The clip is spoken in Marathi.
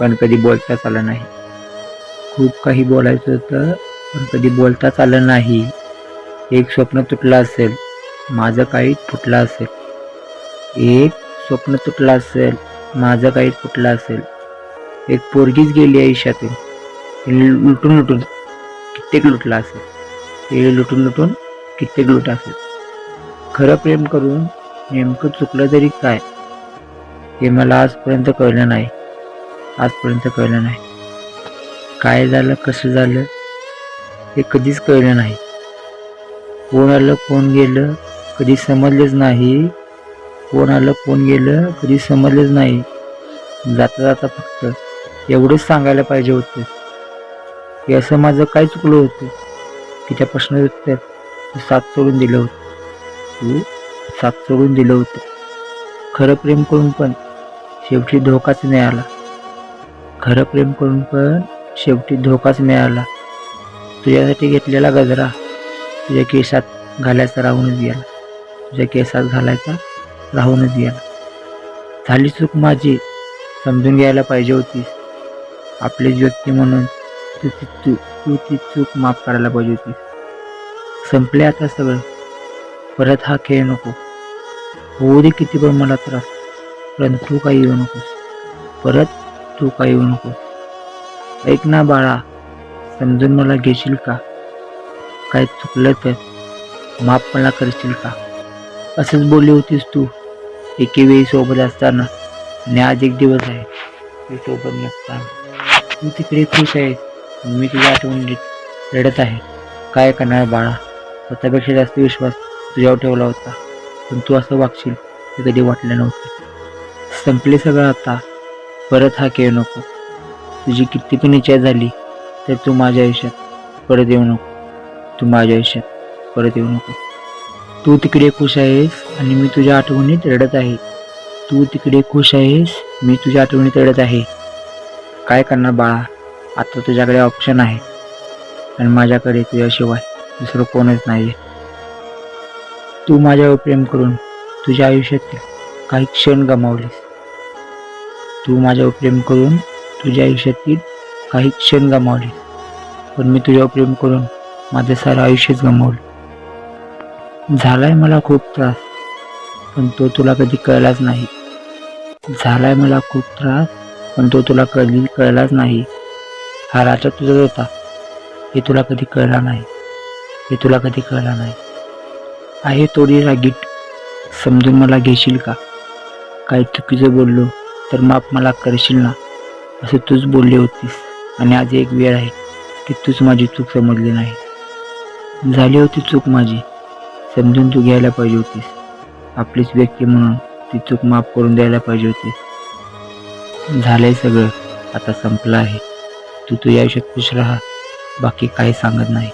पण कधी बोलताच आलं नाही. खूप काही बोलायचं होतं पण कधी बोलताच आलं नाही. एक स्वप्न तुटलं असेल माझं काही फुटलं असेल. एक स्वप्न तुटलं असेल माझं काही फुटलं असेल. एक पोरगीच गेली आयुष्यातून. तिने लुटून लुटून कित्येक लुटलं असेल. ते लुटून लुटून कित्येक लुट असेल. खरं प्रेम करून नेमकं चुकलं तरी काय? हे मला आजपर्यंत कळलं नाही. आजपर्यंत कळलं नाही. काय झालं कसं झालं हे कधीच कळलं नाही. कोण आलं कोण गेलं कधी समजलेच नाही. कोण आलं कोण गेलं कधी समजलेच नाही. जाता जाता फक्त एवढंच सांगायला पाहिजे होतं. की असं माझं काय चुकलं होतं? की त्या प्रश्नाचं उत्तर तू साथ सोडून दिलं होतं. तू साथ सोडून दिलं होतं. खरं प्रेम करून पण शेवटी धोकाच नाही आला. खरं प्रेम करून पण शेवटी धोकाच मिळाला. तुझ्यासाठी घेतलेला गजरा तुझ्या केसात घालायचा राहूनच गेला. तुझ्या केसात घालायचा राहूनच गेला. झाली चूक माझी समजून घ्यायला पाहिजे होतीस. आपलीच व्यक्ती म्हणून तू ती तू तू ती चूक माफ करायला पाहिजे होतीस. संपले आता सगळं. परत हा खेळ नको. होऊ दे किती पण मला त्रास परंतु तू काही येऊ नकोस. परत तू काही येऊ नको. ऐक ना बाळा समजून मला घेशील का? काय चुकलं तर माफ मला करशील का? असंच बोलली होतीस तू. एके वेळी सोबत असताना. आणि आज एक दिवस आहे. मी सोबत नसताना. तू तिकडे खुश आहेस. मी तुझ्या आठवण रडत आहे. काय करणार बाळा? स्वतःपेक्षा जास्त विश्वास तुझ्यावर ठेवला होता. पण तू असं वागशील हे कधी वाटलं नव्हतं. संपले सगळं आता. परत हा खेळ नको. तुझी किती पण इच्छा झाली तर तू माझ्या आयुष्यात परत येऊ नको. तू माझ्या आयुष्यात परत येऊ नको. तू तिकडे खुश आहेस आणि मी तुझ्या आठवणीत रडत आहे. तू तिकडे खुश आहेस मी तुझ्या आठवणीत रडत आहे. काय करणार बाळा? आता तुझ्याकडे ऑप्शन आहे. आणि माझ्याकडे तुझ्याशिवाय दुसरं कोणच नाही तू माझ्यावर प्रेम करून तुझ्या आयुष्यातील काही क्षण गमावलेस. तू माझ्यावर प्रेम करून तुझ्या आयुष्यातील काही क्षण गमावले. पण मी तुझ्यावर प्रेम करून माझं सारं आयुष्यच गमावलं. झालाय मला खूप त्रास पण तो तुला कधी कळलाच नाही. झालाय मला खूप त्रास पण तो तुला कधी कळलाच नाही. हा राजा तुझाच होता. हे तुला कधी कळला नाही. हे तुला कधी कळला नाही. आहे थोडी रागीट. समजून मला घेशील का? काही चुकीचं बोललो? तर माप मला करशील ना असं तूच बोलली होतीस. आणि आज एक वेळ आहे की तूच माझी चूक समजली नाही. झाली होती चूक माझी. समजून तू घ्यायला पाहिजे होतीस. आपलीच व्यक्ती म्हणून ती चूक माफ करून द्यायला पाहिजे होतीस झालंय सगळं. आता संपलं आहे. तू तुझ्या आयुष्यात खुश राहा. बाकी काही सांगत नाही.